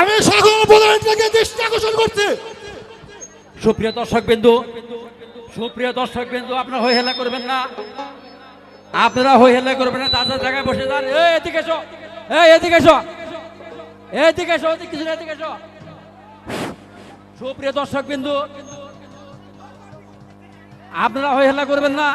আমি সকল প্রধানমন্ত্রীকে দৃষ্টি সুপ্রিয় দর্শক বিন্দু, সুপ্রিয় দর্শক বিন্দু, আপনারা হই হেলা করবেন না। আপনারা হই হেলা করবেন না, তাদের জায়গায় বসে যান। এদিকে এসো। এদিকে এসো। এদিকে এসো কিছু এদিকে এসো। সুপ্রিয় দর্শক বিন্দু, আপনারা হই হেলা করবেন না।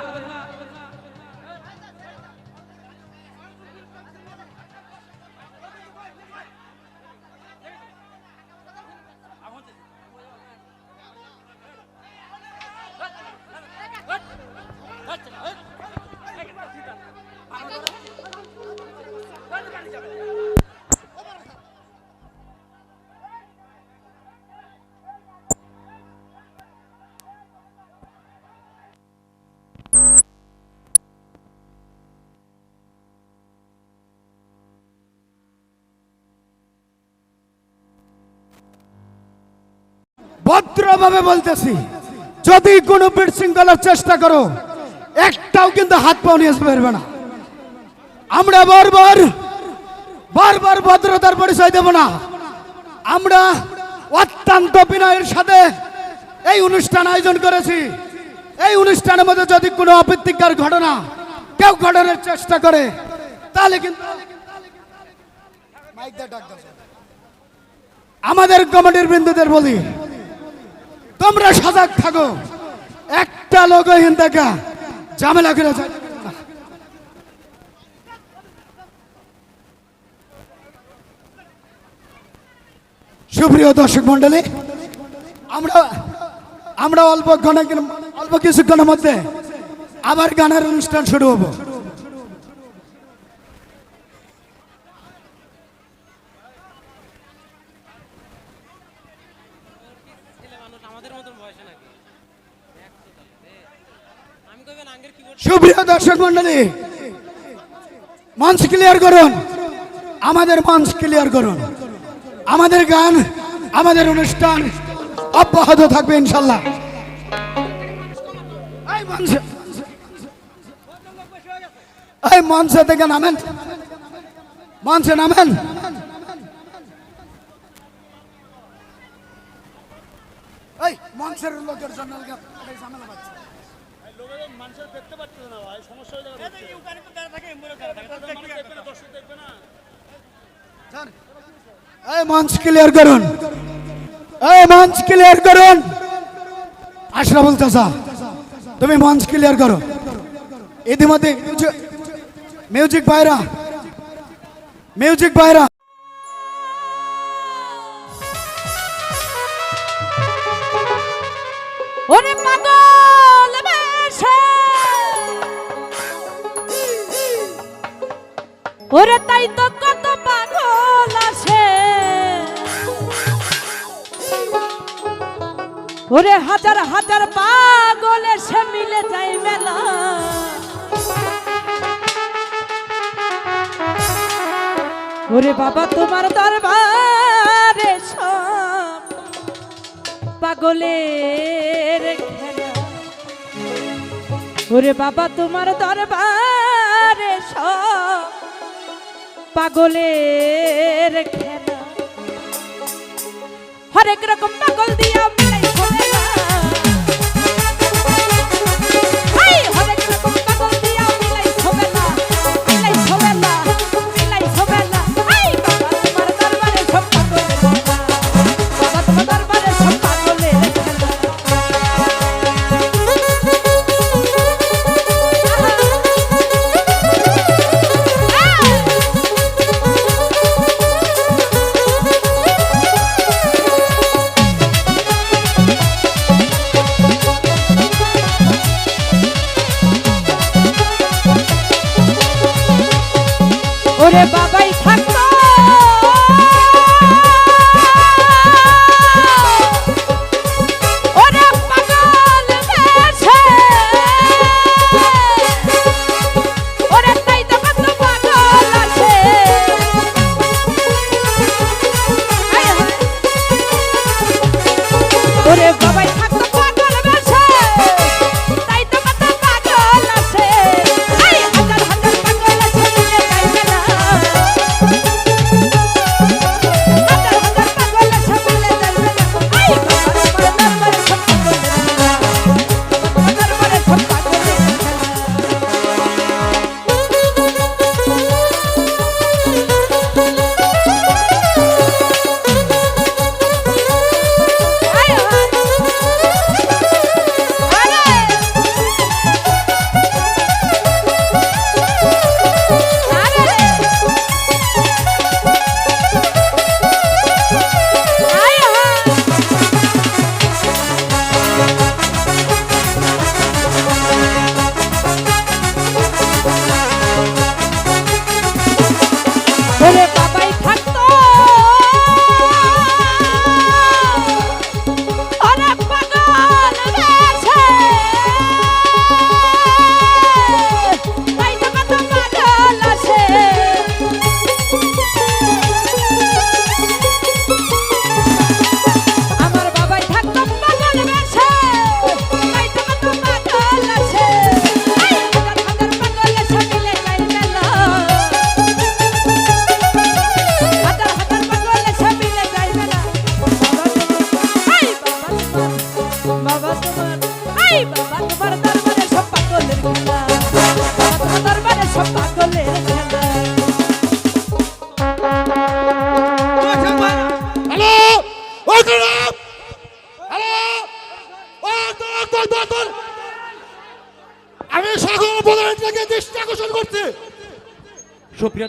ভদ্রভাবে বলতেছি, যদি কোনো বিশৃঙ্খলার চেষ্টা করো, একটাও কিন্তু হাত পাও নিয়ে পারবে না। আমরা বারবার বারবার ভদ্রতার পরিচয় দেব না। আমরা অত্যন্ত বিনয়ের সাথে এই অনুষ্ঠান আয়োজন করেছি। এই অনুষ্ঠানের মধ্যে যদি কোনো অপ্রীতিকর ঘটনা কেউ ঘটনার চেষ্টা করে, তাহলে কিন্তু আমাদের কমিটির বিন্দুদের বলি তোমরা সজাগ থাকো। একটা লোক দেখা ঝামেলা করে যায়। সুপ্রিয় দর্শক মন্ডলী আমরা আমরা অল্প অল্প কিছুক্ষণের মধ্যে আবার গানের অনুষ্ঠান শুরু হব। আমাদের সুপ্রিয় দর্শক মন্ডলী মঞ্চ ক্লিয়ার করুন। আমাদের মঞ্চ ক্লিয়ার করুন। আমাদের গান, আমাদের অনুষ্ঠান অব্যাহত থাকবে ইনশাল্লাহ। মঞ্চে থেকে নামেন। মঞ্চে নামেন। মঞ্চের লোকের জন্য ঝামেলা বাঁধছে। যান। এই মঞ্চ ক্লিয়ার করুন। এই মঞ্চ ক্লিয়ার করুন। আশরাফুল চাচা তুমি মঞ্চ ক্লিয়ার করো। ইতিমধ্যে মিউজিক বাইরা। মিউজিক বাইরা। ওরে তাই তো কত পাগল আসে ওরে হাজার হাজার পাগল এসে মিলে যায় মেলা। ওরে বাবা, তোমার দরবারে সব পাগলের খেলা। ওরে বাবা, তোমার দরবারে পাগলের খেলা। হরেক রকম পাগল দিয়া মিলাই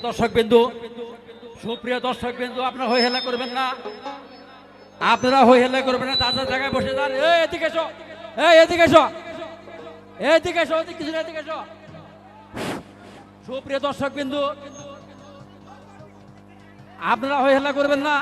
দর্শক বিন্দু সুপ্রিয় দর্শক বিন্দু আপনারা হই হেলা করবেন না। আপনারা হই হেলা করবেন না তাদের জায়গায় বসে যান। এদিকে এসো। এদিকে এসো। এদিকে এসো ওদিকে কিছু এদিকে এসো। সুপ্রিয় দর্শক বিন্দু আপনারা হই হেলা করবেন না।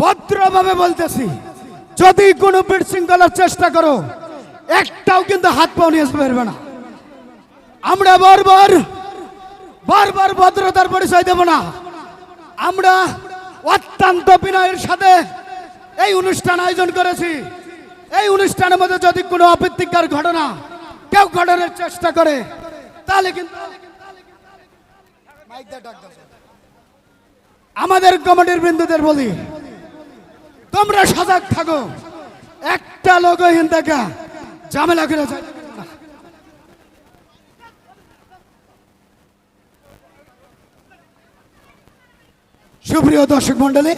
ভদ্রভাবে বলতেছি, যদি কোনো বিশৃঙ্খলার চেষ্টা করো, একটাও কিন্তু হাত পাও নিয়ে পারবে না। আমরা বারবার বারবার ভদ্রতার পরিচয় দেব না। আমরা অত্যন্ত বিনয়ের সাথে এই অনুষ্ঠান আয়োজন করেছি। এই অনুষ্ঠানের মধ্যে যদি কোনো অপ্রীতিকর ঘটনা কেউ ঘটানোর চেষ্টা করে, তাহলে কিন্তু আমাদের কমিটির বিন্দুদের বলি তোমরা সজাগ থাকো। একটা লোক দেখা ঝামেলা করে যায়। সুপ্রিয় দর্শক মন্ডলী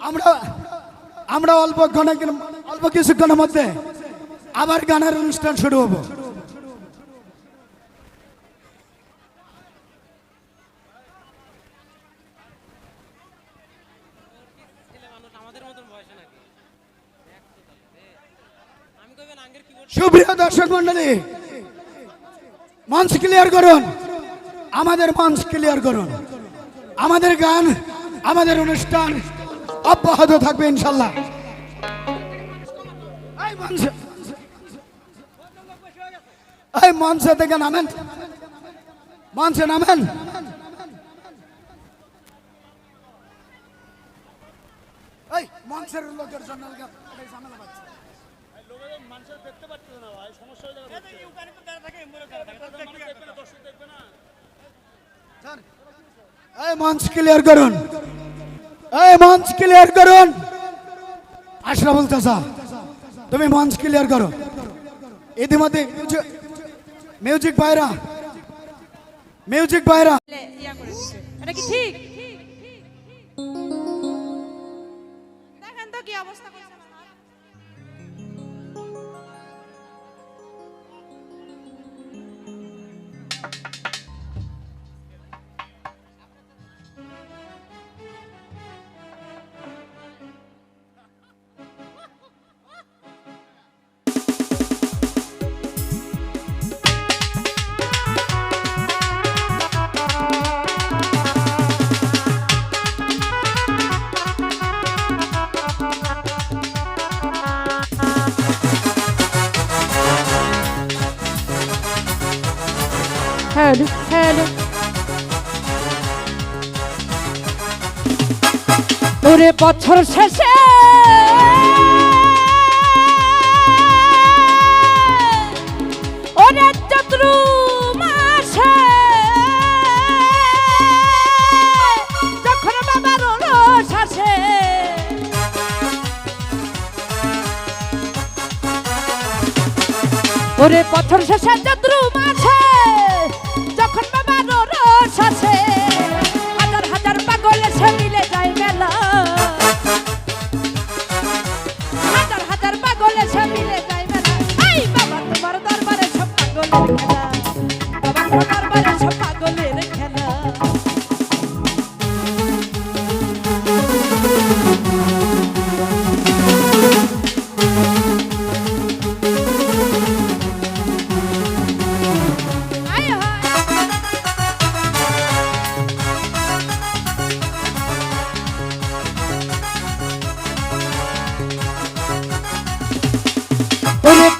আমরা আমরা অল্প অল্প কিছুক্ষণের মধ্যে আবার গানের অনুষ্ঠান শুরু হব ছেলে মানুষ আমাদের মতন বয়সে নাকি দেখতো তাহলে, এ, আমি কইবেন আঙ্গের কি করছি সুপ্রিয় দর্শক মন্ডলী মঞ্চ ক্লিয়ার করুন। আমাদের মঞ্চ ক্লিয়ার করুন। আমাদের গান, আমাদের অনুষ্ঠান অব্যাহত থাকবে ইনশাল্লাহ। মঞ্চে থেকে নামেন। মঞ্চে নামেন। মঞ্চের লোকের জন্য এই ঝামেলা বাঁধছে। এই মঞ্চ ক্লিয়ার করুন। এই মঞ্চ ক্লিয়ার করুন। আশরাফুল চাচা তুমি মঞ্চ ক্লিয়ার করো। ইতিমধ্যে মিউজিক- মিউজিক বাইরা মিউজিক বাইরা করে দিছে। এটা কি ঠিক? দেখেন তো কি অবস্থা হ্যালো হ্যালো ওরে বছর শেষে। ওরে চতুর মাসে। যখন বাবার রস আসে। ওরে পথর শেষে চতুর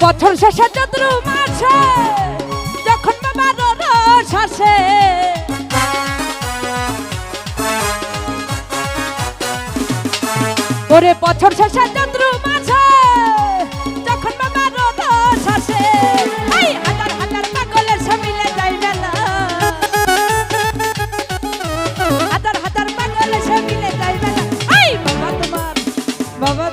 বছর শেষে চতুর মাসে যখন বাবার রস আসে। ওরে বছর শেষে চতুর মাসে যখন বাবার রস আসে। হাজার হাজার সমিলে যাই মেলা হাজার হাজার যাই মেলা তোমার, বাবা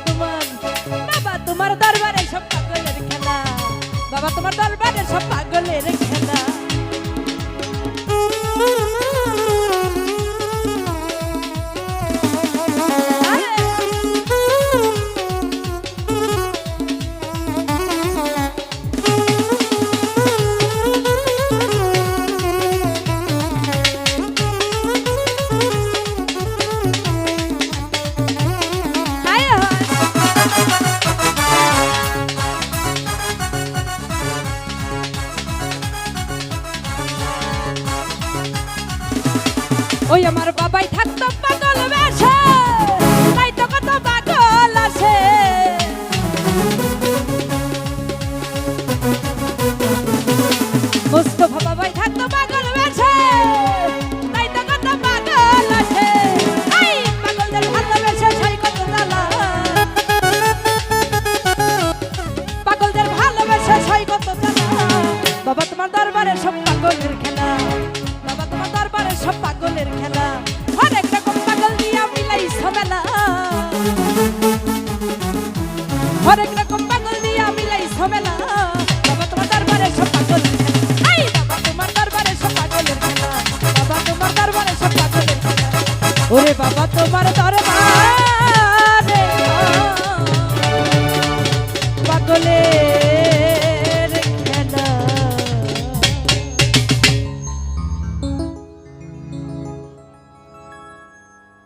হরেক রকম পাগল দিয়া মিলাইছ মেলা বাবা তোমার দরবারে সব পাগল বাবা তোমার দরবারে সব পাগল বাবা তোমার দরবারে সব পাগল ওরে বাবা তোমার দরবারে পাগলের